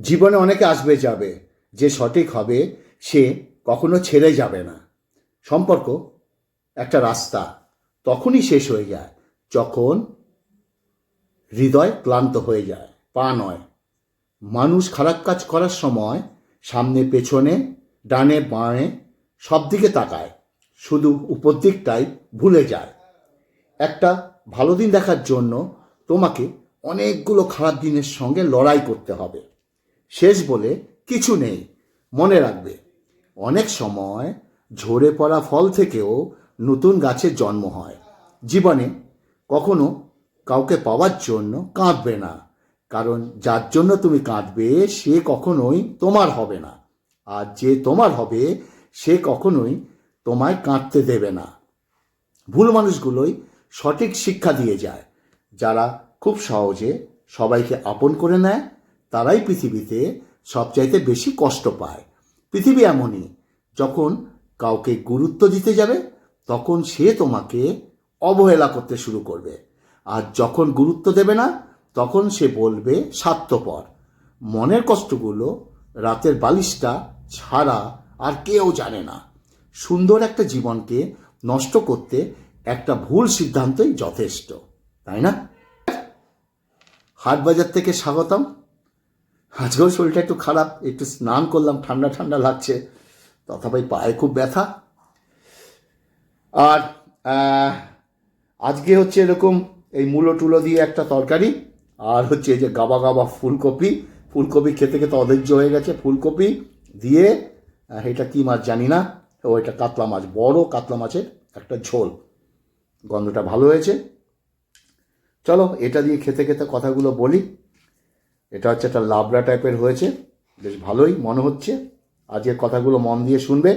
জীবনে অনেকে আসবে, যাবে। যে সঠিক হবে, সে কখনো ছেড়ে যাবে না। সম্পর্ক একটা রাস্তা, তখনই শেষ হয়ে যায়, যখন হৃদয় ক্লান্ত হয়ে যায়, পা নয়। মানুষ খারাপ কাজ করার সময় সামনে, পেছনে, ডানে, বাঁয়ে, সব দিকে তাকায়, শুধু উপর দিকটাই ভুলে যায়। একটা ভালো দিন দেখার জন্য তোমাকে অনেকগুলো খারাপ দিনের সঙ্গে লড়াই করতে হবে। শেষ বলে কিছু নেই। মনে রাখবে, অনেক সময় ঝরে পড়া ফল থেকেও নতুন গাছের জন্ম হয়। জীবনে কখনো কাউকে পাওয়ার জন্য কাঁদবে না, কারণ যার জন্য তুমি কাঁদবে সে কখনোই তোমার হবে না। আর যে তোমার হবে, সে কখনোই তোমায় কাঁদতে দেবে না। ভুল মানুষগুলোই সঠিক শিক্ষা দিয়ে যায়, যারা খুব সহজে সবাইকে আপন করে নেয় তারাই পৃথিবীতে সবচাইতে বেশি কষ্ট পায়। পৃথিবী এমনই, যখন কাউকে গুরুত্ব দিতে যাবে, তখন সে তোমাকে অবহেলা করতে শুরু করবে। আর যখন গুরুত্ব দেবে না, তখন সে বলবে, স্বার্থপর। মনের কষ্টগুলো রাতের বালিশটা ছাড়া আর কেউ জানে না। সুন্দর একটা জীবনকে নষ্ট করতে একটা ভুল সিদ্ধান্তই যথেষ্ট। তাই না? হাট বাজার থেকে স্বাগতম। আজকেও শরীরটা একটু খারাপ, একটু স্নান করলাম, ঠান্ডা ঠান্ডা লাগছে, তথাপি পায়ে খুব ব্যথা। আর আজকে হচ্ছে এরকম এই মূলো টুলো দিয়ে একটা তরকারি, আর হচ্ছে এই যে গাবা গাবা ফুলকপি ফুলকপি খেতে খেতে অধৈর্য হয়ে গেছে। ফুলকপি দিয়ে এটা কি মাছ জানি না, ও এটা কাতলা মাছ, বড় কাতলা মাছের একটা ঝোল। গন্ধটা ভালো হয়েছে। চলো, এটা দিয়ে খেতে খেতে কথাগুলো বলি। এটা হচ্ছে একটা লাবড়া টাইপের হয়েছে। বেশ ভালোই মনে হচ্ছে। আজকের কথাগুলো মন দিয়ে শুনবে।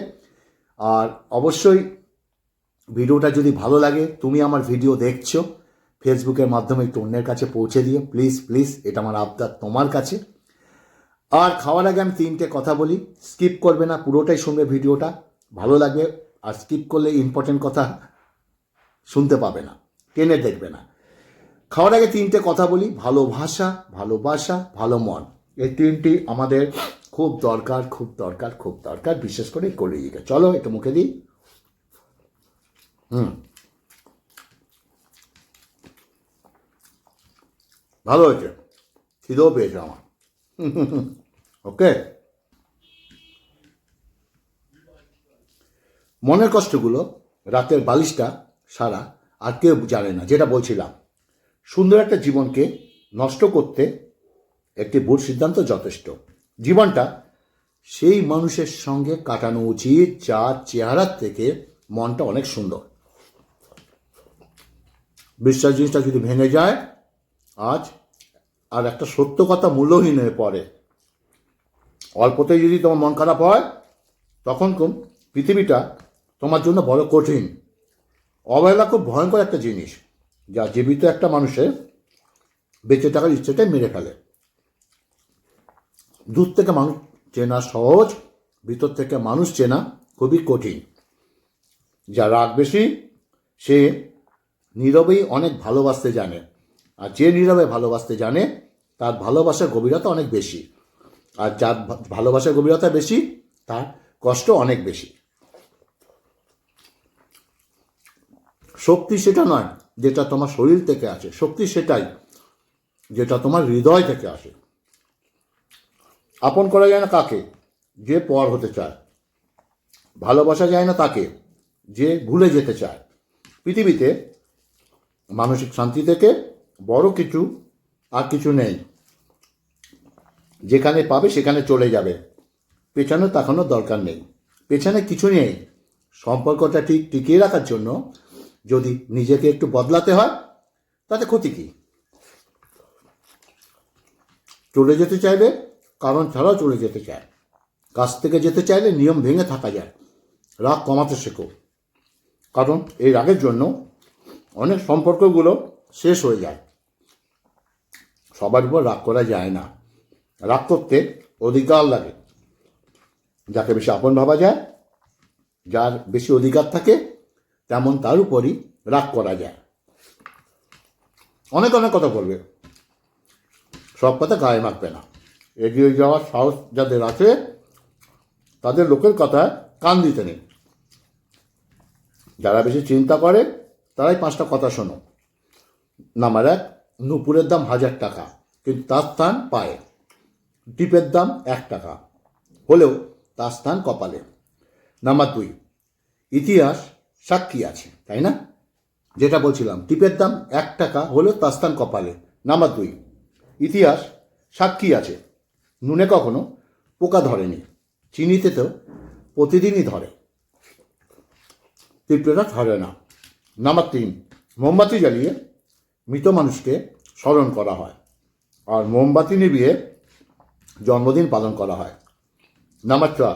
আর অবশ্যই ভিডিওটা যদি ভালো লাগে, তুমি আমার ভিডিও দেখছ ফেসবুকের মাধ্যমে একটু অন্যের কাছে পৌঁছে দিও। প্লিজ প্লিজ এটা আমার আবদার তোমার কাছে। আর খাওয়ার আগে আমি তিনটে কথা বলি। স্কিপ করবে না, পুরোটাই শুনবে ভিডিওটা। ভালো লাগবে। আর স্কিপ করলে ইম্পর্টেন্ট কথা শুনতে পাবে না, টেনে দেখবে না। খাওয়ার আগে তিনটে কথা বলি। ভালোবাসা ভালোবাসা ভালো মন। এই তিনটি আমাদের খুব দরকার খুব দরকার খুব দরকার। বিশেষ করে কলিজিকে চলো, একটু মুখে দিই। হুম। ভালো হয়েছে। খিদেও পেয়েছে আমার। ওকে? মনের কষ্টগুলো রাতের বালিশটা সারা আর কেউ জানে না, যেটা বলছিলাম। সুন্দর একটা জীবনকে নষ্ট করতে একটি ভুল সিদ্ধান্ত যথেষ্ট। জীবনটা সেই মানুষের সঙ্গে কাটানো উচিত, যার চেহারার থেকে মনটা অনেক সুন্দর। বিশ্বাস জিনিসটা যদি ভেঙে যায়, আজ আর একটা সত্য কথা মূল্যহীন হয়ে পড়ে। অল্পতেই যদি তোমার মন খারাপ হয়, তখন কোন পৃথিবীটা তোমার জন্য বড় কঠিন। অবহেলা খুব ভয়ঙ্কর একটা জিনিস। যা জীবিত একটা মানুষের বেঁচে থাকার ইচ্ছেটাই মেরে ফেলে। দূর থেকে মানুষ চেনা সহজ, ভিতর থেকে মানুষ চেনা খুবই কঠিন। যা রাগ বেশি, সে নীরবেই অনেক ভালোবাসতে জানে। আর যে নীরবে ভালোবাসতে জানে, তার ভালোবাসার গভীরতা অনেক বেশি। আর যার ভালোবাসার গভীরতা বেশি, তার কষ্ট অনেক বেশি। শক্তি সেটা নয় যেটা তোমার শরীর থেকে আসে, শক্তি সেটাই, যেটা তোমার হৃদয় থেকে আসে। আপন করা যায় না কাকে? যে পর হতে চায়। ভালোবাসা যায় না তাকে, যে ভুলে যেতে চায়। পৃথিবীতে মানসিক শান্তি থেকে বড় কিছু আর কিছু নেই। যেখানে পাবে সেখানে চলে যাবে। পেছনে তাকানোর দরকার নেই। পেছনে কিছু নেই। সম্পর্কটা ঠিক টিকিয়ে রাখার জন্য যদি নিজেকে একটু বদলাতে হয়, তাতে ক্ষতি কী? চলে যেতে চাইবে কারণ ছাড়াও চলে যেতে চায়। কাছ থেকে যেতে চাইলে নিয়ম ভেঙে থাকা যায়। রাগ কমাতে শেখো। কারণ এই রাগের জন্য অনেক সম্পর্কগুলো শেষ হয়ে যায়। সবার উপর রাগ করা যায় না। রাগ করতে অধিকার লাগে। যাকে বেশি আপন ভাবা যায়, যার বেশি অধিকার থাকে তেমন তার উপরই রাগ করা যায়। অনেক অনেক কথা বলবে। সব কথা গায়ে মাখবে না। এগিয়ে যাওয়ার সাহস যাদের আছে, তাদের লোকের কথায় কান দিতে নেই। যারা বেশি চিন্তা করে, তারাই পাঁচটা কথা শোনো। নাম্বার এক, নুপুরের দাম হাজার টাকা, কিন্তু তার স্থান পায়ে। টিপের দাম এক টাকা, হলেও তার স্থান কপালে। নাম্বার দুই, ইতিহাস সাক্ষী আছে, তাই না? যেটা বলছিলাম, টিপের দাম এক টাকা হলেও তার স্থান কপালে। নাম্বার দুই, ইতিহাস, সাক্ষী আছে। নুনে কখনো পোকা ধরেনি, চিনিতে তো প্রতিদিনই ধরে। পিঁপড়েরা ধরে না। নাম্বার তিন, মোমবাতি জ্বালিয়ে মৃত মানুষকে স্মরণ করা হয় আর মোমবাতি নিবিয়ে জন্মদিন পালন করা হয়। নাম্বার চার,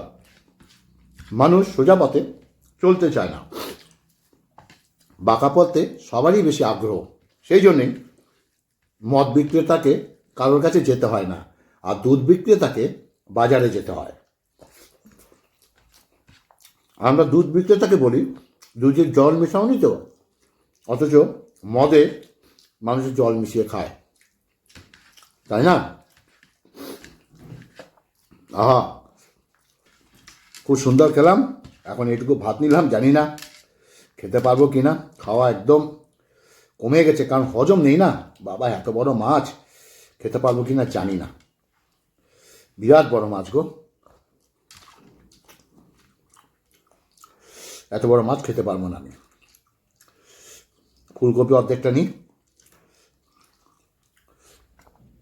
মানুষ সোজা পথে চলতে চায় না। বাঁকা পথে সবারই বেশি আগ্রহ। সেই জন্যেই মদ বিক্রেতাকে কারোর কাছে যেতে হয় না, আর দুধ বিক্রেতাকে বাজারে যেতে হয়। আমরা দুধ বিক্রেতাকে বলি, দুধের জল মেশাওনি তো? অথচ মদে মানুষ জল মিশিয়ে খায়। তাই না? আহা, খুব সুন্দর খেলাম। এখন এটুকু ভাত নিলাম, জানি না খেতে পারব কি না খাওয়া একদম কমে গেছে, কারণ হজম নেই না। বাবা, এত বড় মাছ, খেতে পারব কি না জানি না। বিরাট বড় মাছ গো। এত বড় মাছ খেতে পারব না আমি। ফুলকপি অর্ধেকটা নিই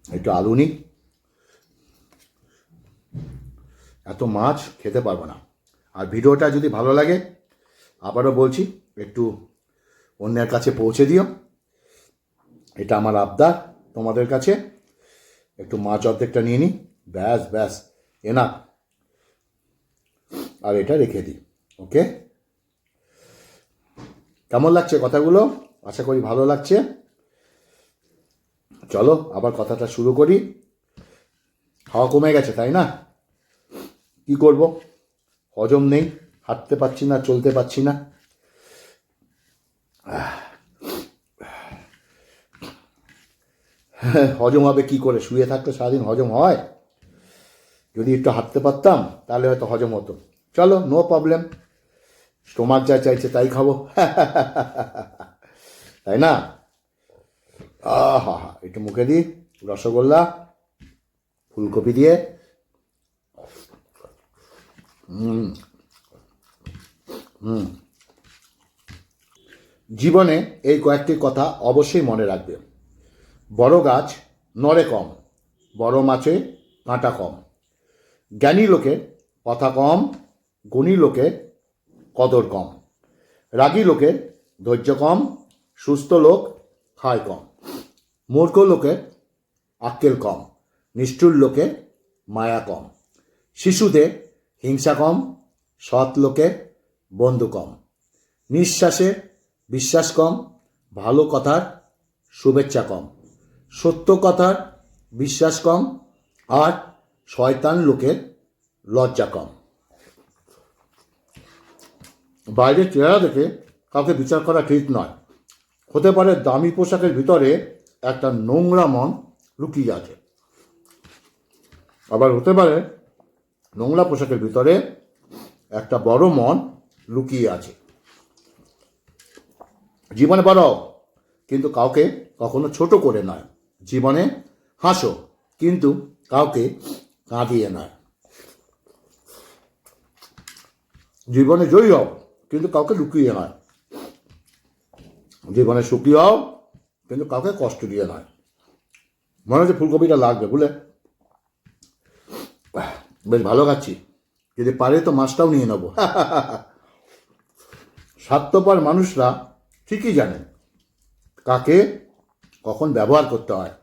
একটু আলু নিই এত মাছ খেতে পারব না। আর ভিডিওটা যদি ভালো লাগে, আবারও বলছি একটু অন্যের কাছে পৌঁছে দিও। এটা আমার আবদার তোমাদের কাছে। একটু মাছ অর্ধেকটা নিয়ে নিই ব্যাস ব্যাস এনা আর এটা রেখে দিই ওকে কেমন লাগছে কথাগুলো? আশা করি ভালো লাগছে। চলো, আবার কথাটা শুরু করি। খাওয়া কমে গেছে, তাই না? কি করব? হজম নেই, হাঁটতে পারছি না, চলতে পারছি না। হজম হবে কি করে? শুয়ে থাকতে সারাদিন হজম হয়? যদি একটু হাঁটতে পারতাম, তাহলে হয়তো হজম হতো। চলো নো প্রবলেম স্টোমাক যা চাইছে তাই খাব। তাই না? আহা হা একটু মুখে দিই রসগোল্লা, ফুলকপি দিয়ে। জীবনে এই কয়েকটি কথা অবশ্যই মনে রাখবে। বড় গাছ নড়ে কম, বড় মাছে কাঁটা কম। জ্ঞানী লোকে কথা কম, গুণী লোকে কদর কম। রাগী লোকে ধৈর্য কম, সুস্থ লোক খায় কম। মূর্খ লোকে আক্কেল কম, নিষ্ঠুর লোকে মায়া কম। শিশুদের হিংসা কম, সৎ লোকে বন্ধু কম। নিঃশ্বাসে বিশ্বাস কম, ভালো কথার শুভেচ্ছা কম। সত্য কথার বিশ্বাস কম আর শয়তান লোকের লজ্জা কম। বাইরের চেহারা দেখে কাউকে বিচার করা ঠিক নয়। হতে পারে দামি পোশাকের ভিতরে একটা নোংরা মন লুকিয়ে আছে। আবার হতে পারে নোংরা পোশাকের ভিতরে একটা বড় মন লুকিয়ে আছে। জীবনে বড় কিন্তু কাউকে কখনো ছোট করে নয়। জীবনে হাসো, কিন্তু কাউকে কাঁদিয়ে নয়। জীবনে জয়ী হও, কিন্তু কাউকে লুকিয়ে নয়। জীবনে সুখী হও, কিন্তু কাউকে কষ্ট দিয়ে নয়। মনে হচ্ছে ফুলকপিটা লাগবে, বুঝলে? বেশ ভালো খাচ্ছি। যদি পারে তো মাছটাও নিয়ে নেব। স্বার্থপর মানুষরা ঠিকই জানে। কাকে কখন ব্যবহার করতে হয়,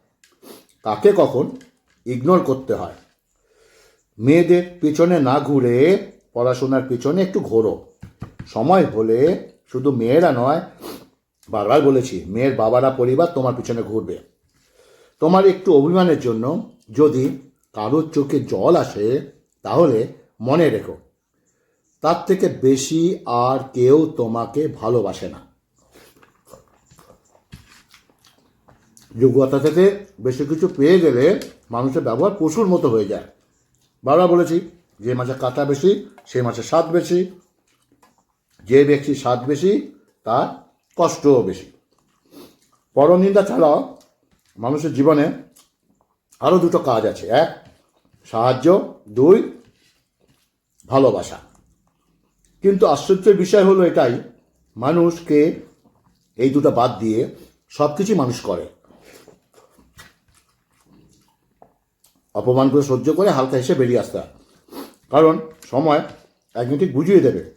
কাকে কখন ইগনোর করতে হয়। মেয়েদের পিছনে না ঘুরে পড়াশোনার পিছনে একটু ঘোরো। সময় হলে শুধু মেয়েরা নয়, বারবার বলেছি, মেয়ের বাবারা, পরিবার তোমার পিছনে ঘুরবে। তোমার একটু অভিমানের জন্য যদি কারোর চোখে জল আসে, তাহলে মনে রেখো, তার থেকে বেশি আর কেউ তোমাকে ভালোবাসে না। যোগ্যতা থেকে বেশি কিছু পেয়ে গেলে মানুষের ব্যবহার পশুর মতো হয়ে যায়। বারবার বলেছি, যে মাছে কাটা বেশি, সেই মাছের স্বাদ বেশি। যে ব্যক্তি স্বাদ বেশি, তার কষ্টও বেশি। পরনিন্দা ছাড়াও মানুষের জীবনে আরও দুটো কাজ আছে। এক, সাহায্য। দুই, ভালোবাসা। কিন্তু আশ্চর্যের বিষয় হলো এটাই, মানুষকে এই দুটো বাদ দিয়ে সব কিছুই মানুষ করে। অপমানগুলো সহ্য করে হালকা হেসে বেরিয়ে আসতে কারণ সময় একদিন ঠিক বুঝিয়ে দেবে।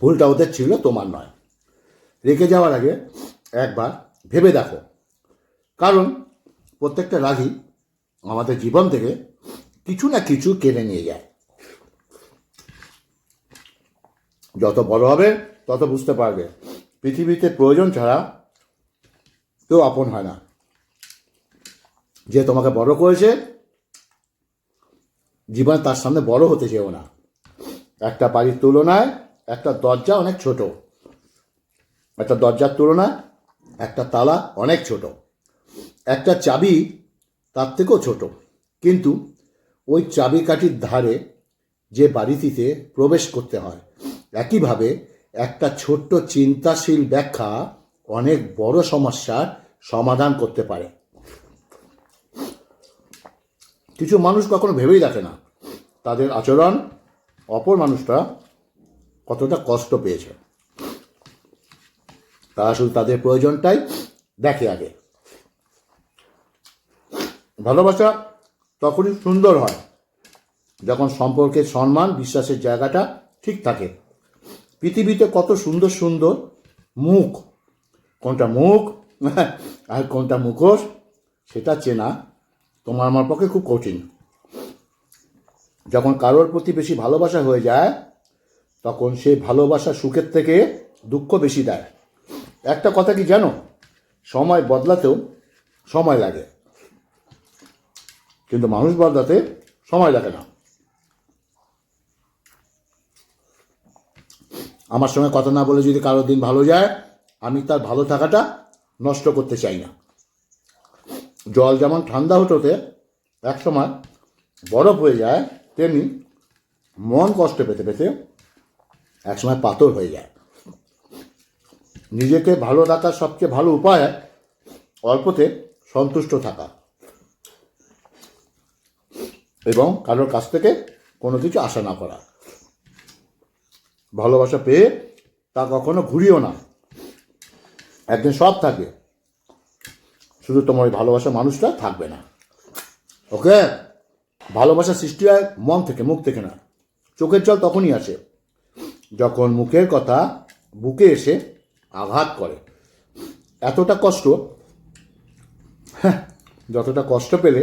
ভুলটা ওদের ছিল, তোমার নয়। রেখে যাওয়ার আগে একবার ভেবে দেখো। কারণ প্রত্যেকটা রাগই আমাদের জীবন থেকে কিছু না কিছু কেড়ে নিয়ে যায়। যত বড় হবে, তত বুঝতে পারবে। পৃথিবীতে প্রয়োজন ছাড়া কেউ আপন হয় না। যে তোমাকে বড় করেছে, জীবনে তার সামনে বড় হতে চেও না। একটা বাড়ির তুলনায় একটা দরজা অনেক ছোট। একটা দরজার তুলনায় একটা তালা অনেক ছোট। একটা চাবি তার থেকেও ছোট। কিন্তু ওই চাবিকাঠির ধারে যে বাড়িটিতে প্রবেশ করতে হয়, একইভাবে একটা ছোট্ট চিন্তাশীল ব্যাখ্যা অনেক বড় সমস্যার সমাধান করতে পারে। কিছু মানুষ কখনো ভেবেই দেখে না। তাদের আচরণ, অপর মানুষটা কতটা কষ্ট পেয়েছে। তারা শুধু তাদের প্রয়োজনটাই দেখে আগে। ভালোবাসা তখনই সুন্দর হয়, যখন সম্পর্কের সম্মান, বিশ্বাসের জায়গাটা ঠিক থাকে। পৃথিবীতে কত সুন্দর সুন্দর মুখ, কোনটা মুখ, আর কোনটা মুখোশ, সেটা চেনা তোমার আমার পক্ষে খুব কঠিন। যখন কারোর প্রতি বেশি ভালোবাসা হয়ে যায়, তখন সেই ভালোবাসা সুখের থেকে দুঃখ বেশি দেয়। একটা কথা কি জানো? সময় বদলাতেও সময় লাগে। কিন্তু মানুষ বদলাতে সময় লাগে না। আমার সঙ্গে কথা না বলে যদি কারোর দিন ভালো যায়, আমি তার ভালো থাকাটা নষ্ট করতে চাই না। জল যেমন ঠান্ডা হতে হতে একসময় বরফ হয়ে যায়, তেমনি মন কষ্ট পেতে পেতে একসময় পাথর হয়ে যায়। নিজেকে ভালো রাখার সবচেয়ে ভালো উপায় অল্পতে সন্তুষ্ট থাকা এবং কারোর কাছ থেকে কোনো কিছু আশা না করা। ভালোবাসা পেয়ে তা কখনো ঘুরিও না। একদিন সব থাকবে শুধু তোমার ওই ভালোবাসা মানুষটা থাকবে না। ওকে? ভালোবাসা সৃষ্টি হয় মন থেকে মুখ থেকে না। চোখের জল তখনই আসে যখন মুখের কথা বুকে এসে আঘাত করে। এতটা কষ্ট হ্যাঁ, যতটা কষ্ট পেলে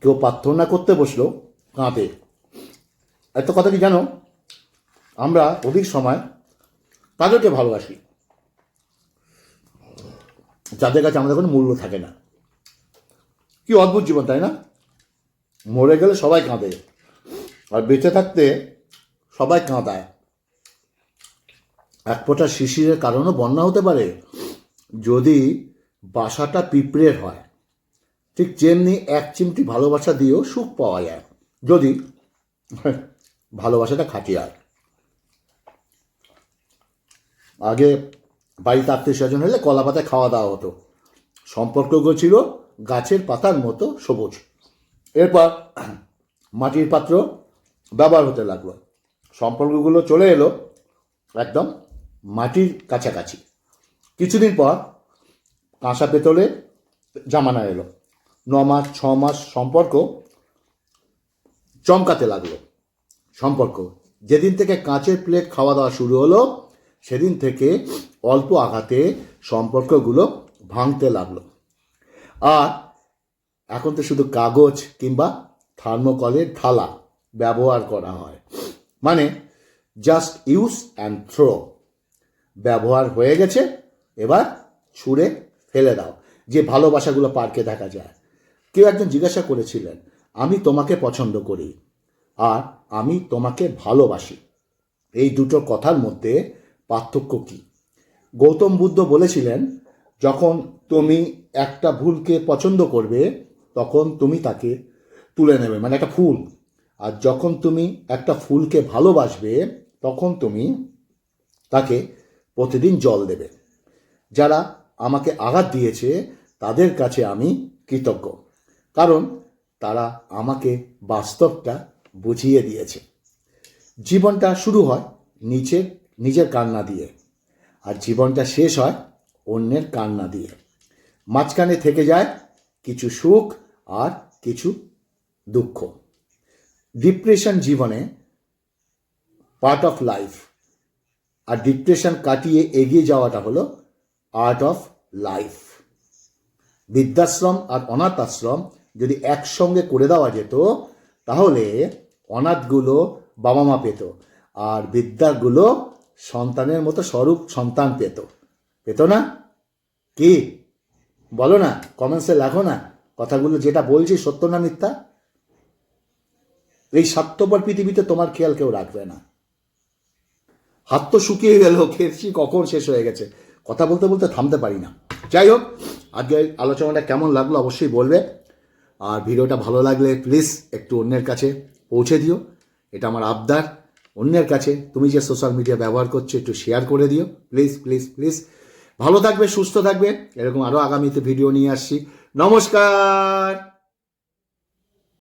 কেউ প্রার্থনা করতে বসল কাঁদে। এত কথা কি জানো? আমরা অধিক সময় তাদেরকে ভালোবাসি। যাদের কাছে আমাদের কোনো মূল্য থাকে না। কি অদ্ভুত জীবন, তাই না? মরে গেলে সবাই কাঁদে। আর বেঁচে থাকতে সবাই কাঁদায়। এক ফোঁটা শিশিরের কারণও বন্যা হতে পারে, যদি বাসাটা পিঁপড়ের হয়। ঠিক যেমনি এক চিমটি ভালোবাসা দিয়েও সুখ পাওয়া যায়, যদি ভালোবাসাটা খাঁটি হয় আগে বাড়িতে আত্মীয় স্বজন হলে কলা পাতায় খাওয়া দাওয়া হতো। সম্পর্কগুলো ছিল গাছের পাতার মতো সবুজ। এরপর মাটির পাত্র ব্যবহার হতে লাগল। সম্পর্কগুলো চলে এলো একদম মাটির কাছাকাছি। কিছুদিন পর কাঁসা পেতলে জামানা এলো। ন মাস, ছ মাস সম্পর্ক চমকাতে লাগল। সম্পর্ক। যেদিন থেকে কাঁচের প্লেট খাওয়া দাওয়া শুরু হলো সেদিন থেকে অল্প আঘাতে সম্পর্কগুলো ভাঙতে লাগল। আর এখন তো শুধু কাগজ কিংবা থার্মোকলের থালা ব্যবহার করা হয়। মানে জাস্ট ইউজ অ্যান্ড থ্রো ব্যবহার হয়ে গেছে, এবার ছুঁড়ে ফেলে দাও, যে ভালোবাসাগুলো পার্কে দেখা যায়। কেউ একজন জিজ্ঞাসা করেছিলেন, আমি তোমাকে পছন্দ করি, আর আমি তোমাকে ভালোবাসি। এই দুটো কথার মধ্যে পার্থক্য কী? গৌতম বুদ্ধ বলেছিলেন, যখন তুমি একটা ভুলকে পছন্দ করবে, তখন তুমি তাকে তুলে নেবে। মানে একটা ফুল। আর যখন তুমি একটা ফুলকে ভালোবাসবে, তখন তুমি তাকে প্রতিদিন জল দেবে। যারা আমাকে আঘাত দিয়েছে, তাদের কাছে আমি কৃতজ্ঞ। কারণ তারা আমাকে বাস্তবটা বুঝিয়ে দিয়েছে। জীবনটা শুরু হয় নিচের নিজের কান্না দিয়ে। আর জীবনটা শেষ হয় অন্যের কান্না দিয়ে। মাঝখানে থেকে যায় কিছু সুখ আর কিছু দুঃখ। ডিপ্রেশন জীবনে পার্ট অফ লাইফ আর ডিপ্রেশন কাটিয়ে এগিয়ে যাওয়াটা হলো আর্ট অফ লাইফ বৃদ্ধাশ্রম আর অনাথ আশ্রম যদি একসঙ্গে করে দেওয়া যেত, তাহলে অনাথগুলো বাবা মা পেত আর বৃদ্ধাগুলো সন্তানের মতো স্বরূপ সন্তান পেত। পেত না? কি? বলো না কমেন্টসে লেখো না। কথাগুলো যেটা বলছি সত্য না মিথ্যা? এই স্বার্থপর পৃথিবীতে তোমার খেয়াল কেউ রাখবে না। হাত তো শুকিয়ে গেল খেয়েছি কখন শেষ হয়ে গেছে। কথা বলতে বলতে থামতে পারি না। যাই হোক, আজকে আলোচনাটা কেমন লাগল অবশ্যই বলবে। আর ভিডিওটা ভালো লাগলে প্লিজ একটু অন্যের কাছে পৌঁছে দিও। এটা আমার আবদার। অন্যের কাছে তুমি যে সোশ্যাল মিডিয়া ব্যবহার করছ একটু শেয়ার করে দিও। প্লিজ প্লিজ প্লিজ ভালো থাকবে, সুস্থ থাকবে। এরকম আরও আগামীতে ভিডিও নিয়ে আসছি। নমস্কার!